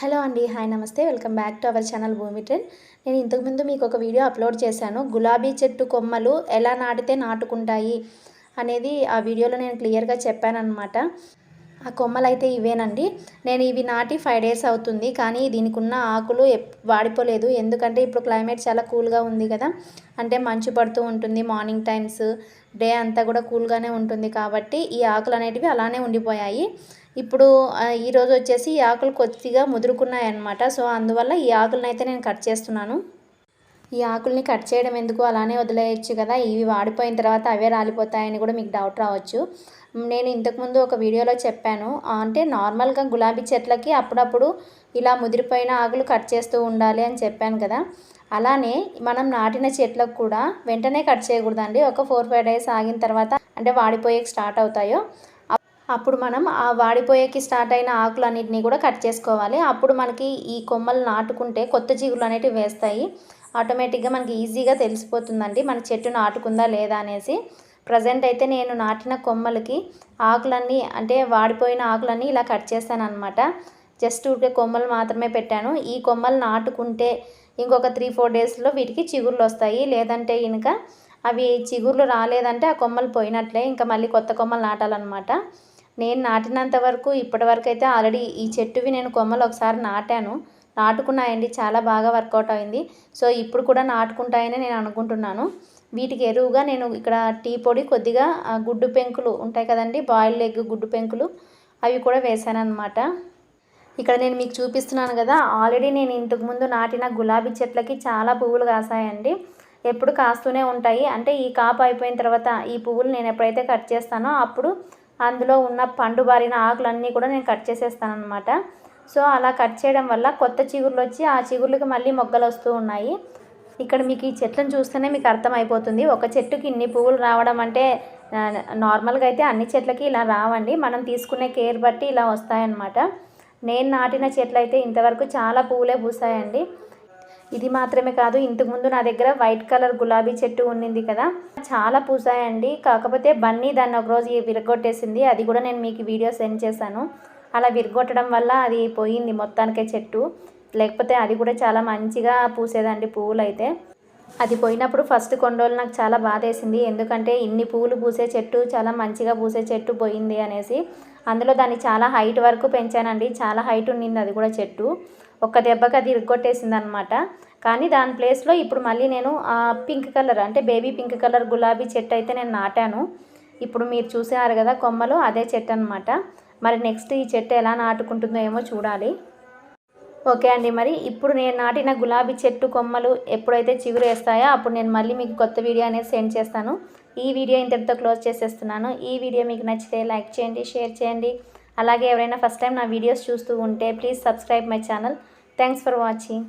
Hello అండి hi నమస్తే. Welcome back to our channel Bhoomi trend. నేను ఇంతకుముందు మీకు ఒక వీడియో అప్లోడ్ చేశాను. గులాబీ చెట్టు కొమ్మలు ఎలా నాటితే నాటుకుంటాయి అనేది ఆ వీడియోలో నేను క్లియర్గా చెప్పానమాట ఆ కొమ్మలు అయితే ఇవేనండి. నేను ఇవి నాటి ఫైవ్ డేస్ అవుతుంది. కానీ దీనికి ఉన్న ఆకులు వాడిపోలేదు. ఎందుకంటే ఇప్పుడు క్లైమేట్ చాలా కూల్గా ఉంది కదా. అంటే మంచు పడుతూ ఉంటుంది. మార్నింగ్ టైమ్స్ డే అంతా కూడా కూల్గానే ఉంటుంది. కాబట్టి ఈ ఆకులు అనేటివి అలానే ఉండిపోయాయి. ఇప్పుడు ఈరోజు వచ్చేసి ఈ ఆకులు కొద్దిగా ముదురుకున్నాయన్నమాట. సో అందువల్ల ఈ ఆకులను అయితే నేను కట్ చేస్తున్నాను. ఈ ఆకుల్ని కట్ చేయడం ఎందుకు అలానే వదిలేయచ్చు కదా? ఇవి వాడిపోయిన తర్వాత అవే రాలిపోతాయని కూడా మీకు డౌట్ రావచ్చు. నేను ఇంతకుముందు ఒక వీడియోలో చెప్పాను. అంటే నార్మల్గా గులాబీ చెట్లకి అప్పుడప్పుడు ఇలా ముదిరిపోయిన ఆకులు కట్ చేస్తూ ఉండాలి అని చెప్పాను కదా? అలానే మనం నాటిన చెట్లకు కూడా వెంటనే కట్ చేయకూడదండి. ఒక ఫోర్ ఫైవ్ డేస్ ఆగిన తర్వాత అంటే వాడిపోయే స్టార్ట్ అవుతాయో. అప్పుడు మనం ఆ వాడిపోయేకి స్టార్ట్ అయిన ఆకులన్నిటిని కూడా కట్ చేసుకోవాలి. అప్పుడు మనకి ఈ కొమ్మలు నాటుకుంటే కొత్త జీవులు అనేటివి వేస్తాయి. ఆటోమేటిక్గా మనకి ఈజీగా తెలిసిపోతుందండి. మన చెట్టు నాటుకుందా లేదా అనేసి. ప్రజెంట్ అయితే నేను నాటిన కొమ్మలకి ఆకులన్నీ అంటే వాడిపోయిన ఆకులన్నీ ఇలా కట్ చేశాను అనమాట జస్ట్ ఊరికే కొమ్మలు మాత్రమే పెట్టాను. ఈ కొమ్మలు నాటుకుంటే ఇంకొక త్రీ ఫోర్ డేస్లో వీటికి చిగుర్లు వస్తాయి. లేదంటే ఇంకా అవి చిగుర్లు రాలేదంటే ఆ కొమ్మలు పోయినట్లే. ఇంకా మళ్ళీ కొత్త కొమ్మలు నాటాలన్నమాట. నేను నాటినంత వరకు ఇప్పటి వరకు అయితే ఆల్రెడీ ఈ చెట్టువి నేను కొమ్మలు ఒకసారి నాటాను. నాటుకున్నాయండి చాలా బాగా వర్కౌట్ అయింది. సో ఇప్పుడు కూడా నాటుకుంటాయని నేను అనుకుంటున్నాను. వీటికి ఎరువుగా నేను ఇక్కడ టీ పొడి కొద్దిగా గుడ్డు పెంకులు ఉంటాయి కదండి బాయిల్డ్ ఎగ్ గుడ్డు పెంకులు అవి కూడా వేసాను ఇక్కడ నేను మీకు చూపిస్తున్నాను కదా ఆల్రెడీ నేను ఇంతకు ముందు నాటిన గులాబీ చెట్లకి చాలా పువ్వులు కాసాయండి. ఎప్పుడు కాస్తూనే ఉంటాయి. అంటే ఈ కాపు అయిపోయిన తర్వాత ఈ పువ్వులు నేను ఎప్పుడైతే కట్ చేస్తానో అప్పుడు అందులో ఉన్న పండు బారిన ఆకులన్నీ కూడా నేను కట్ చేసేస్తాను అనమాట సో అలా కట్ చేయడం వల్ల కొత్త చిగుర్లు వచ్చి ఆ చిగుర్లకి మళ్ళీ మొగ్గలు వస్తూ ఉన్నాయి. ఇక్కడ మీకు ఈ చెట్లను చూస్తేనే మీకు అర్థమైపోతుంది. ఒక చెట్టుకి ఇన్ని పువ్వులు రావడం అంటే నార్మల్గా అయితే అన్ని చెట్లకి ఇలా రావండి. మనం తీసుకునే కేర్ బట్టి ఇలా వస్తాయన్నమాట. నేను నాటిన చెట్లు అయితే ఇంతవరకు చాలా పువ్వులే పూసాయండి. ఇది మాత్రమే కాదు ఇంతకుముందు నా దగ్గర వైట్ కలర్ గులాబీ చెట్టు ఉన్నింది కదా. చాలా పూసాయండి. కాకపోతే బన్నీ దాన్ని ఒకరోజు విరగొట్టేసింది. అది కూడా నేను మీకు వీడియో సెండ్ చేశాను. అలా విరగొట్టడం వల్ల అది పోయింది మొత్తానికే చెట్టు. లేకపోతే అది కూడా చాలా మంచిగా పూసేదండి పువ్వులు అయితే అది పోయినప్పుడు ఫస్ట్ కొన్ని రోజులు నాకు చాలా బాధేసింది. ఎందుకంటే ఇన్ని పువ్వులు పూసే చెట్టు చాలా మంచిగా పూసే చెట్టు పోయింది అనేసి. అందులో దాన్ని చాలా హైట్ వరకు పెంచానండి. చాలా హైట్ ఉండింది అది కూడా చెట్టు. ఒక్క దెబ్బకి అది ఇరుగొట్టేసింది అనమాట కానీ దాని ప్లేస్లో ఇప్పుడు మళ్ళీ నేను పింక్ కలర్ అంటే బేబీ పింక్ కలర్ గులాబీ చెట్టు అయితే నేను నాటాను. ఇప్పుడు మీరు చూసారు కదా కొమ్మలు అదే చెట్టు అనమాట మరి నెక్స్ట్ ఈ చెట్టు ఎలా నాటుకుంటుందో ఏమో చూడాలి. ఓకే అండి. మరి ఇప్పుడు నేను నాటిన గులాబీ చెట్టు కొమ్మలు ఎప్పుడైతే చిగురు వేస్తాయో అప్పుడు నేను మళ్ళీ మీకు కొత్త వీడియో అనేది సెండ్ చేస్తాను. ఈ వీడియో ఇంతటితో క్లోజ్ చేసేస్తున్నాను. ఈ వీడియో మీకు నచ్చితే లైక్ చేయండి షేర్ చేయండి. అలాగే ఎవరైనా ఫస్ట్ టైం నా వీడియోస్ చూస్తూ ఉంటే please subscribe my channel. Thanks for watching.